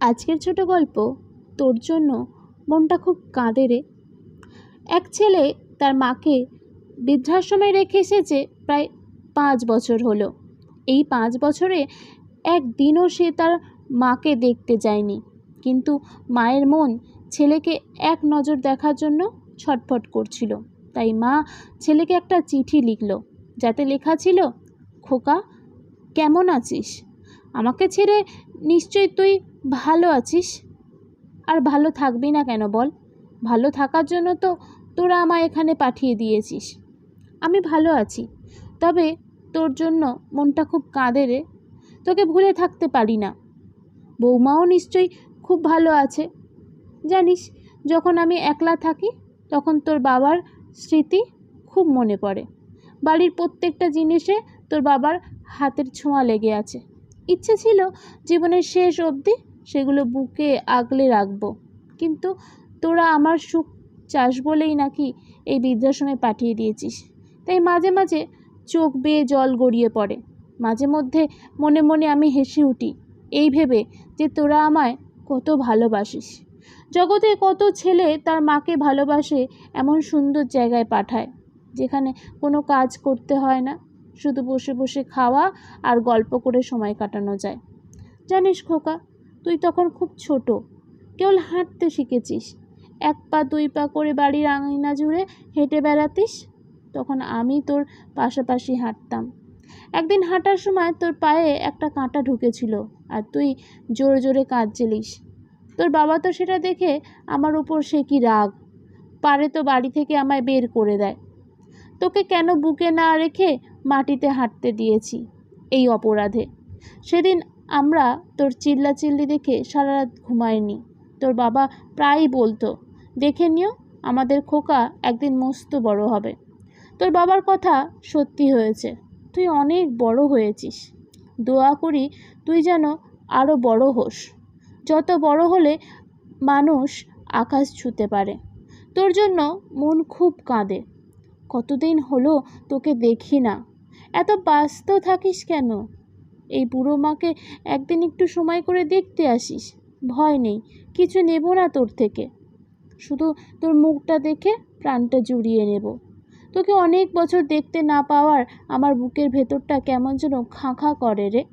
আজকের ছোট গল্প, তোর জন্য মনটা খুব কাঁদে রে। এক ছেলে তার মাকে বৃদ্ধাশ্রমে রেখে এসেছে প্রায় পাঁচ বছর হলো। এই পাঁচ বছরে একদিনও সে তার মাকে দেখতে যায়নি। কিন্তু মায়ের মন ছেলেকে এক নজর দেখার জন্য ছটফট করছিল। তাই মা ছেলেকে একটা চিঠি লিখল, যাতে লেখা ছিল, খোকা, কেমন আছিস? আমাকে ছেড়ে নিশ্চয়ই তুই ভালো আছিস? আর ভালো থাকবি না কেন বল? ভালো থাকার জন্য তো তোরা আমায় এখানে পাঠিয়ে দিয়েছিস। আমি ভালো আছি, তবে তোর জন্য মনটা খুব কাঁদে রে। তোকে ভুলে থাকতে পারি না। বৌমাও নিশ্চয়ই খুব ভালো আছে। জানিস, যখন আমি একলা থাকি, তখন তোর বাবার স্মৃতি খুব মনে পড়ে। বাড়ির প্রত্যেকটা জিনিসে তোর বাবার হাতের ছোঁয়া লেগে আছে। ইচ্ছে ছিল জীবনের শেষ অবধি সেগুলো বুকে আগলে রাখব। কিন্তু তোরা আমার সুখ চাস বলেই নাকি এই বৃদ্ধাশ্রমে পাঠিয়ে দিয়েছিস। তাই মাঝে মাঝে চোখ বেয়ে জল গড়িয়ে পড়ে। মাঝে মধ্যে মনে মনে আমি হেসে উঠি, এই ভেবে যে তোরা আমায় কত ভালোবাসিস। জগতে কত ছেলে তার মাকে ভালোবাসে এমন সুন্দর জায়গায় পাঠায়, যেখানে কোনো কাজ করতে হয় না। শুধু বসে বসে খাওয়া আর গল্প করে সময় কাটানো যায়। জানিস খোকা, তুই তখন খুব ছোট, কেবল হাঁটতে শিখেছিস। এক পা, দুই পা করে বাড়ির আঙিনা জুড়ে হেঁটে বেড়াতিস, তখন আমি তোর পাশাপাশি হাঁটতাম। একদিন হাঁটার সময় তোর পায়ে একটা কাঁটা ঢুকেছিল আর তুই জোরে জোরে কাঁদছিলিস। তোর বাবা তো সেটা দেখে আমার উপর সে কি রাগ, পারে তো বাড়ি থেকে আমায় বের করে দেয়। তোকে কেন বুকে না রেখে মাটিতে হাঁটতে দিয়েছি এই অপরাধে। সেদিন আমরা তোর চিল্লাচিল্লি দেখে সারা রাত ঘুমাইনি। তোর বাবা প্রায়ই বলতো, দেখে নিও, আমাদের খোকা একদিন মস্ত বড় হবে। তোর বাবার কথা সত্যি হয়েছে, তুই অনেক বড় হয়েছিস। দোয়া করি তুই যেন আরও বড় হোস। যত বড় হলে মানুষ আকাশ ছুতে পারে। তোর জন্য মন খুব কাঁদে। কতদিন হলো তোকে দেখি না। এত ব্যস্ত থাকিস কেন? এই বুড়ো মাকে একদিন একটু সময় করে দেখতে আসিস। ভয় নেই, কিছু নেব না তোর থেকে। শুধু তোর মুখটা দেখে প্রাণটা জুড়িয়ে নেব। তোকে অনেক বছর দেখতে না পাওয়ার আমার বুকের ভেতরটা কেমন যেন খাঁ খাঁ করে রে।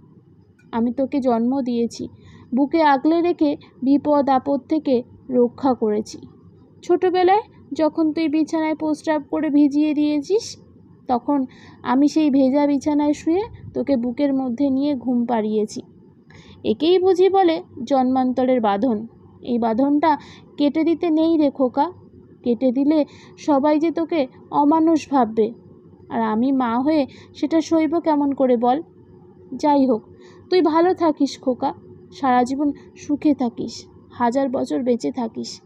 আমি তোকে জন্ম দিয়েছি, বুকে আগলে রেখে বিপদ আপদ থেকে রক্ষা করেছি। ছোটবেলায় যখন তুই বিছানায় প্রস্রাব করে ভিজিয়ে দিয়েছিস তখন আমি সেই ভেজা বিছানায় শুয়ে তোকে বুকের মধ্যে নিয়ে ঘুম পাড়িয়েছি। একেই বুঝি বলে জন্মান্তরের বাঁধন। এই বাঁধনটা কেটে দিতে নেই রে খোকা। কেটে দিলে সবাই যে তোকে অমানুষ ভাববে। আর আমি মা হয়ে সেটা সইব কেমন করে বল? যাই হোক, তুই ভালো থাকিস খোকা। সারা জীবন সুখে থাকিস, হাজার বছর বেঁচে থাকিস।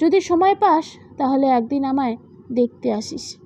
যদি সময় পাস, তাহলে একদিন আমায় দেখতে আসিস।